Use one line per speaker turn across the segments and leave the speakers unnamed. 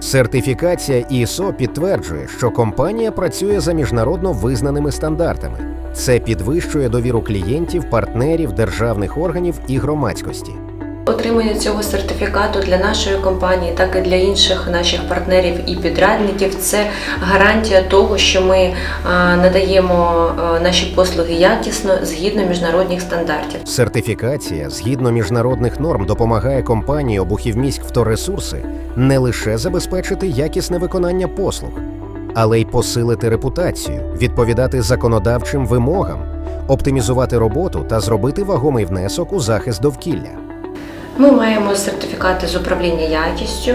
Сертифікація ISO підтверджує, що компанія працює за міжнародно визнаними стандартами. Це підвищує довіру клієнтів, партнерів, державних органів і громадськості.
Отримання цього сертифікату для нашої компанії, так і для інших наших партнерів і підрядників це гарантія того, що ми надаємо наші послуги якісно згідно міжнародних стандартів.
Сертифікація згідно міжнародних норм допомагає компанії обухівміськ «Вторресурси» не лише забезпечити якісне виконання послуг, але й посилити репутацію, відповідати законодавчим вимогам, оптимізувати роботу та зробити вагомий внесок у захист довкілля.
Ми маємо сертифікати з управління якістю.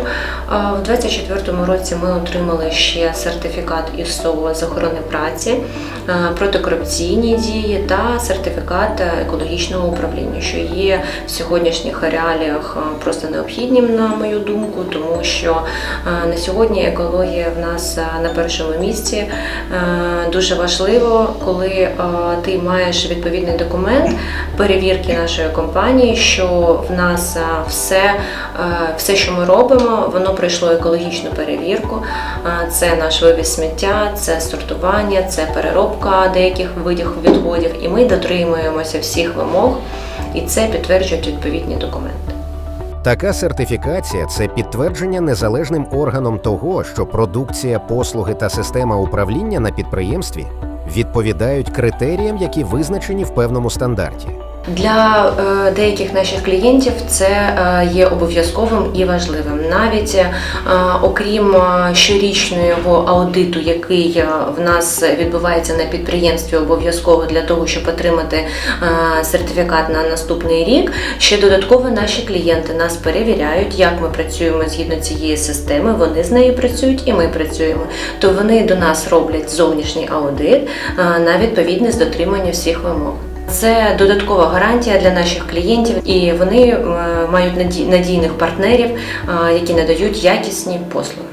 В 2024 році ми отримали ще сертифікат ІСО з охорони праці, протикорупційні дії та сертифікат екологічного управління, що є в сьогоднішніх реаліях просто необхідним, на мою думку, тому що на сьогодні екологія в нас на першому місці. Дуже важливо, коли ти маєш відповідний документ перевірки нашої компанії, що в нас е, все, е, все, що ми робимо, воно пройшло екологічну перевірку. Е, Це наш вивіз сміття, це сортування, це переробка деяких видів відходів, і ми дотримуємося всіх вимог, і це підтверджують відповідні документи.
Така сертифікація це підтвердження незалежним органом того, що продукція, послуги та система управління на підприємстві відповідають критеріям, які визначені в певному стандарті.
Для е, деяких наших клієнтів це е, є обов'язковим і важливим. Навіть е, окрім щорічного аудиту, який в нас відбувається на підприємстві, обов'язково для того, щоб отримати сертифікат на наступний рік. Ще додатково наші клієнти нас перевіряють, як ми працюємо згідно цієї системи. Вони з нею працюють і ми працюємо. То вони до нас роблять зовнішній аудит на відповідність дотримання всіх вимог. Це додаткова гарантія для наших клієнтів, і вони е, мають наді- надійних партнерів, е, які надають якісні послуги.